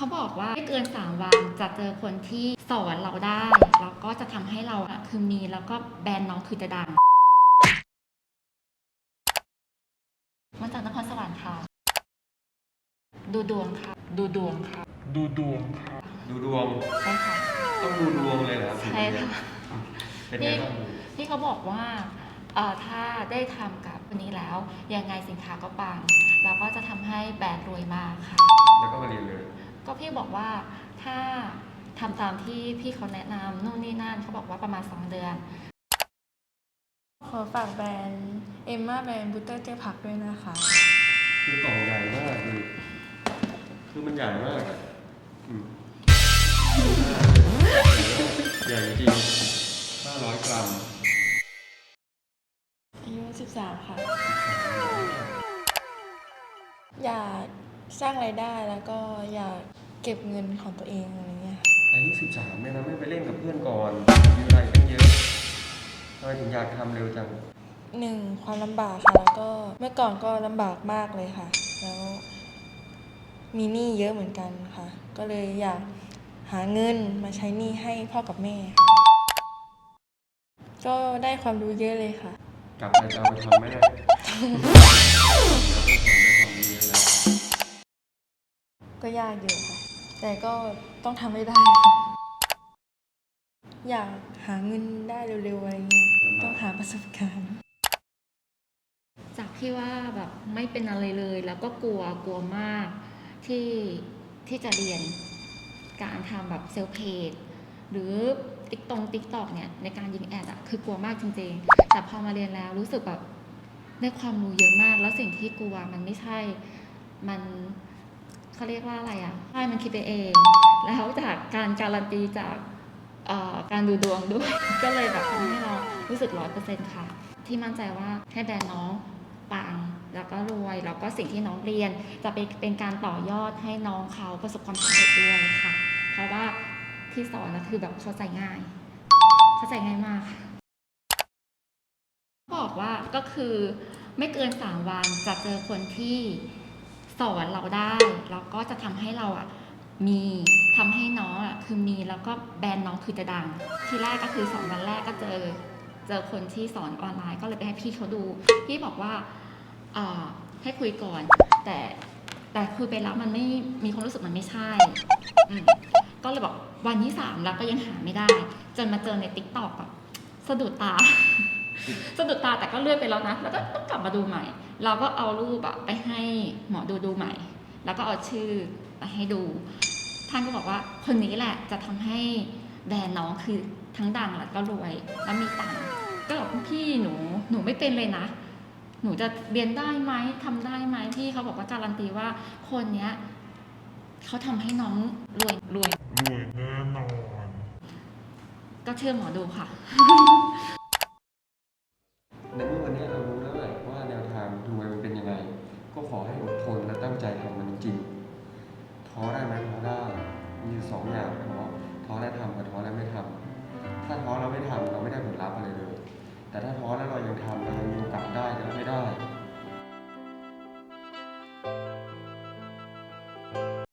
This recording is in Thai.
เขาบอกว่าไม่เกิน 3 วันจะเจอคนที่สอนเราได้ แล้วก็จะทำให้เราอะคือมีแล้วก็แบรนด์น้องคือจะดังมาจากนครสวรรค์ค่ะ ดูดวงค่ะ ดูดวงค่ะ ดูดวงค่ะดูดวง ใช่ค่ะ ต้องดูดวงเลยเหรอใช่ค่ะ เป็นไงบ้างที่เขาบอกว่าเอ่อถ้าได้ทำกับคนนี้แล้ว ยังไงสินค้าก็ปัง แล้วก็จะทำให้แบรนด์รวยมากค่ะ แล้วก็มาเรียนเลย ก็พี่บอกว่าถ้าทำตามที่พี่เขาแนะนำนู่นนี่นั่นเขาบอกว่าประมาณ 2 เดือน ขอฝากแบรนด์เอมมาแบรนด์บูเตอร์เจผักด้วยนะคะ คือกล่องใหญ่มากคือคือมันใหญ่มากอะอืมใหญ่จริง500 กรัม อายุ 13 ค่ะ อยาก สร้างไรายได้แล้วก็อยากเก็บเงินของตัวเองอะไรเงี้ยอายุ13เนี่ยนะไม่ไปเล่นกับเพื่อนก่อนมีเวลาอีกตั้งเยอะทำไมถึงอยากทำเร็วจัง หนึ่งความลำบากค่ะแล้วก็เมื่อก่อนก็ลำบากมากเลยค่ะ แล้วมีหนี้เยอะเหมือนกันค่ะ ก็เลยอยากหาเงินมาใช้หนี้ให้พ่อกับแม่ค่ะก็ได้ความรู้เยอะเลยค่ะ กลับไปจะเอาไปทำไหมเนี่ย ก็ยากอยู่ค่ะ แต่ก็ต้องทำให้ได้ อยากหาเงินได้เร็วๆอะไรเงี้ยต้องหาประสบการณ์ จากที่ว่าแบบไม่เป็นอะไรเลย แล้วก็กลัวกลัวมากที่ที่จะเรียนการทำแบบเซลล์เพจหรือติ๊กตงติ๊กตอกเนี่ยในการยิงแอดอะคือกลัวมากจริงๆ แต่พอมาเรียนแล้วรู้สึกแบบได้ความรู้เยอะมาก แล้วสิ่งที่กลัวมันไม่ใช่ มัน เขาเรียกว่าอะไรอะใช่มันคิดไปเอง แล้วจากการการันตีจากการดูดวงด้วย ก็เลยแบบทำให้เรารู้สึกร้อยเปอร์เซ็นต์ค่ะ ที่มั่นใจว่าให้แบรนด์น้องปังแล้วก็รวย แล้วก็สิ่งที่น้องเรียน จะเป็นเป็นการต่อยอดให้น้องเขาประสบความสำเร็จด้วยค่ะ เพราะว่าที่สอนนะคือแบบเข้าใจง่าย เข้าใจง่ายมากค่ะบอกว่าก็คือไม่เกินสามวันจะเจอคนที่ สอนเราได้แล้วก็จะทำให้เราอะมีทำให้น้องอะคือมีแล้วก็แบรนด์น้องคือจะดัง ทีแรกก็คือสองวันแรกก็เจอเจอคนที่สอนออนไลน์ก็เลยไปให้พี่เขาดูพี่บอกว่าเอ่อให้คุยก่อน แต่แต่คุยไปแล้วมันไม่มีความรู้สึกมันไม่ใช่ก็เลยบอกวันที่สามแล้วก็ยังหาไม่ได้ จนมาเจอในติ๊กต็อกอะสะดุดตา สะดุดตาแต่ก็เลื่อนไปแล้วนะ แล้วก็ต้องกลับมาดูใหม่ เราก็เอารูปอะไปให้หมอดูดูใหม่ แล้วก็เอาชื่อไปให้ดู ท่านก็บอกว่าคนนี้แหละจะทำให้แบรนด์น้องคือทั้งดังแล้วก็รวยแล้วมีตังค์ก็บอกพี่หนูหนูไม่เป็นเลยนะ หนูจะเรียนได้ไหมทำได้ไหมพี่เขาบอกว่าการันตีว่าคนเนี้ยเขาทำให้น้องรวยรวยรวยแน่นอนก็เชื่อหมอดูค่ะ นี้เรารู้แล้วแหละว่าแนวทางดูมันเป็นยังไง ก็ขอให้อดทนและตั้งใจทำมันจริงท้อได้ไหมท้อได้มีสองอย่างท้อท้อและทำกับท้อและไม่ทำ ถ้าท้อเราไม่ทำเราไม่ได้ผลลัพธ์อะไรเลย แต่ถ้าท้อแล้วเรายังทำเรายังมีโอกาสได้แต่เไม่ได้